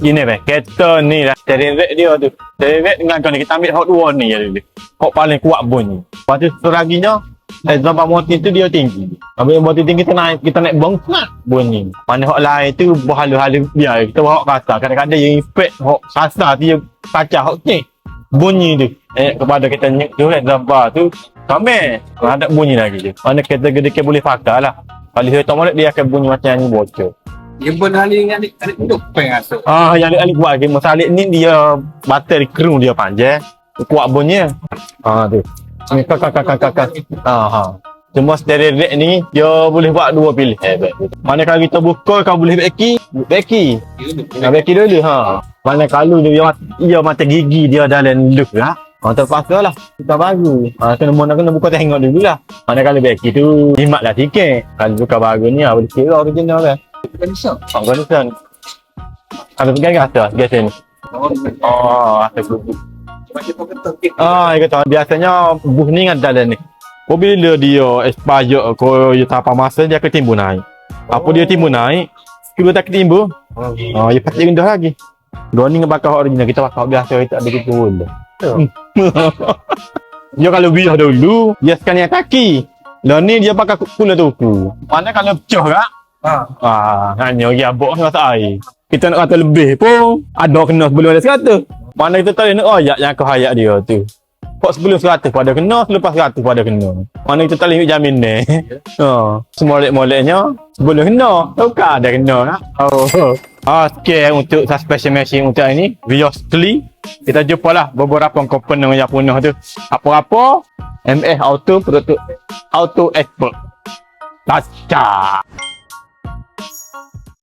Gini bang, kereta ni lah. Rack dia tu. Rack dengan kau ni, kita ambil hot dua ni je dulu. Hot paling kuat bunyi. Lepas tu seraginya, exhaust motor tu dia tinggi. Habis motor tinggi kita naik, kita naik bong, nak bunyi. Mana hot lain tu, berhalu-halu biar. Kita bawa hot kasar. Kadang-kadang yang impact hot kasar tu, dia kacau hot ni. Bunyi tu. Eh, kepada kita nyek tu kan, zambar tu. Kami, ada bunyi lagi tu. Mana kereta gede boleh pakai lah. Kalau saya tak dia akan bunyi macam ni bocor. Dia pun hari ni adik adik duduk peng rasa. Ah, yang Alik buat game Salib ni dia bateri kru dia panjang. Kuat bunyi. Ah, tu. Ni kak kak kak kak. Ah, ha. Cuma stereo rack ni dia boleh buat dua pilihan. Mana kalau kita buka kau boleh beki, beki. Nak beki dulu ha. Mana kalau dia dia, macam gigi dia dalam look lah. Ha, terpaksa lah. Kita baru. Ha, kena mana kena buka tengok dulu lah. Mana kalau beki tu, jimat lah sikit. Kalau buka baru ni, ha, boleh kira original kan. Bukan bisa. Ha, kondisi ni. Ada pegang ke atas, gas ni. Oh, atas tu kata kek. Ah, dia kata biasanya buh ni kan dalam ni. Kau bila dia expire kau dia tak apa masa dia akan timbul naik. Apa dia timbul naik? Kalau tak timbul, ah, dia pasti rendah lagi. Ni bakal original kita bakal biasa kita ada gitu pun. dia kalau biar dulu, dia yang kaki. Lah ni dia pakai pula tuku. Mana kalau pecah kak? Ha. Ah, hanya lagi abok rasa air. Kita nak kata lebih pun ada kena sebelum ada sekata. Mana kita tahu nak oyak yang kau hayak dia tu. Kok sebelum seratus pada kena, selepas seratus pada kena. Mana kita tahu jamin ni. Ha, semolek-moleknya sebelum kena. Tukar dah kena nak. Oh. Ah, okay, untuk suspension machine untuk ini, Viosly. Kita jumpa lah beberapa komponen yang punah tu. Apa-apa, MS Auto, produk Auto Expert. Tasca.